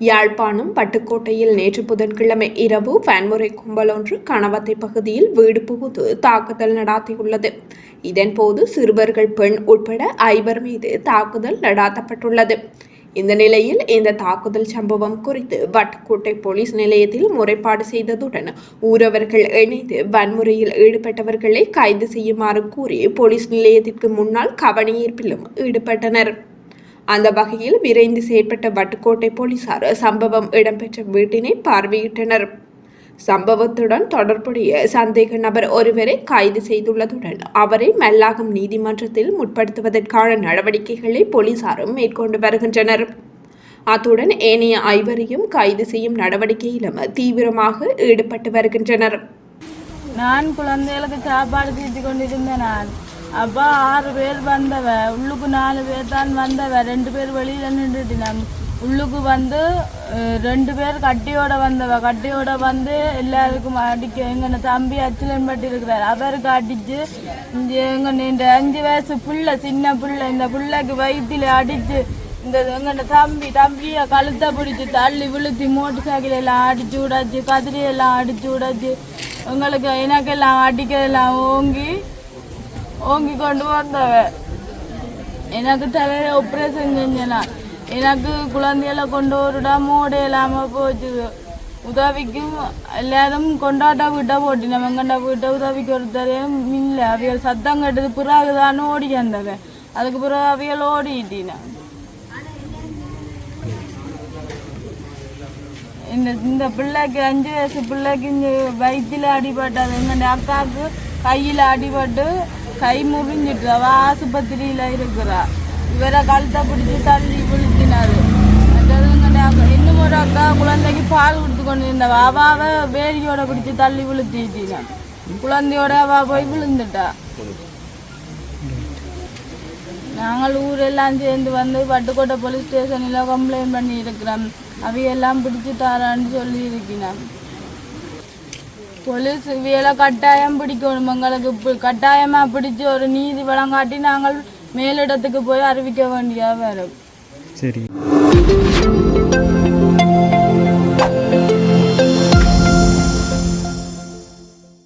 யாழ்ப்பாணம் பட்டுக்கோட்டையில் நேற்று புதன்கிழமை இரவு வன்முறை கும்பல் ஒன்று கணவத்தை பகுதியில் வீடு புகுந்து தாக்குதல் நடாத்தியுள்ளது. இதன்போது சிறுவர்கள் பெண் உட்பட ஐவர் மீது தாக்குதல் நடாத்தப்பட்டுள்ளது. இந்த நிலையில் இந்த தாக்குதல் சம்பவம் குறித்து வட்டுக்கோட்டை போலீஸ் நிலையத்தில் முறைப்பாடு செய்ததுடன் ஊரவர்கள் இணைந்து வன்முறையில் ஈடுபட்டவர்களை கைது செய்யுமாறு கூறி போலீஸ் நிலையத்திற்கு முன்னால் கவனஈர்ப்பிலும் ஈடுபட்டனர். அந்த வகையில் விரைந்து செயற்பட்ட வட்டுக்கோட்டை போலீசார் சம்பவம் இடம்பெற்ற வீட்டினை பார்வையிட்டனர். சம்பவத்துடன் தொடர்புடைய சந்தேக நபர் ஒருவரை கைது செய்துள்ளதுடன் அவரை மல்லாகம் நீதிமன்றத்தில் முற்படுத்துவதற்கான நடவடிக்கைகளை போலீசாரும் மேற்கொண்டு வருகின்றனர். அத்துடன் ஏனைய ஐவரையும் கைது செய்யும் நடவடிக்கையிலும் தீவிரமாக ஈடுபட்டு வருகின்றனர். நான் குழந்தைகளுக்கு சாப்பாடு செய்து கொண்டிருந்தேன். நான் அப்போ ஆறு பேர் வந்தவ. உள்ளுக்கு நாலு பேர் தான் வந்தவ. ரெண்டு பேர் வெளியில நின்றுட்டு உள்ளுக்கு வந்து ரெண்டு பேர் கட்டியோட வந்தவ. கட்டியோட வந்து எல்லாருக்கும் அடிக்க எங்க தம்பி அச்சிலன் பட்டி இருக்கிறார். அவருக்கு அடிச்சு இங்க எங்க இந்த அஞ்சு வயசு புள்ள சின்ன புள்ள இந்த புள்ளைக்கு வயிற்றில் அடிச்சு இந்த எங்கட தம்பி தம்பியை கழுத்தை பிடிச்சி தள்ளி விழுத்தி மோட்டர் சைக்கிள் எல்லாம் அடிச்சு விடாச்சு கதிரி எல்லாம் அடிச்சு விடாச்சு எங்களுக்கு எனக்கெல்லாம் அடிக்கிறதெல்லாம் ஓங்கி ஓங்கி கொண்டு வந்தவ. எனக்கு தலையில ஆப்ரேஷன் செஞ்சனா. எனக்கு குழந்தைகளை கொண்டு வருடா மூட இல்லாமல் போச்சு. உதவிக்கும் எல்லாரும் கொண்டாட்ட வீட்டை போட்டு நம்ம கண்ட வீட்டை உதவிக்கு ஒருத்தரையும் இல்லை அவியல் சத்தம் கட்டது பிறகுதான் ஓடி வந்தவன் அதுக்கு பிறகு அவியல் ஓடிட்டினான் இந்த இந்த பிள்ளைக்கு அஞ்சு வயசு பிள்ளைக்கு இந்த வயிற்றில் அடிபட்டது. எங்கள் அக்காவுக்கு கையில் அடிபட்டு கை முறிஞ்சிட்டு அவ ஆஸ்பத்திரியில் இருக்கிறா இவரை கழுத்தை பிடிச்சி தள்ளி விழுத்தினாரு இன்னும் ஒரு அக்கா குழந்தைக்கு பால் கொடுத்து கொண்டு இருந்தவா அவாவை வேலியோட பிடிச்சி தள்ளி விழுத்திட்டான் குழந்தையோட அவ போய் விழுந்துட்டா நாங்கள் ஊரெல்லாம் சேர்ந்து வந்து பட்டுக்கோட்டை போலீஸ் ஸ்டேஷனில் கம்ப்ளைண்ட் பண்ணி இருக்கிறோம் அவையெல்லாம் பிடிச்சி தரான்னு சொல்லி இருக்கிறோம் போலீஸ் வேலை கட்டாயம் பிடிக்கணும் எங்களுக்கு. கட்டாயமா பிடிச்சு ஒரு நீதி வழங்காட்டி நாங்கள் மேலிடத்துக்கு போய் அறிவிக்க வேண்டியா வரும். சரி.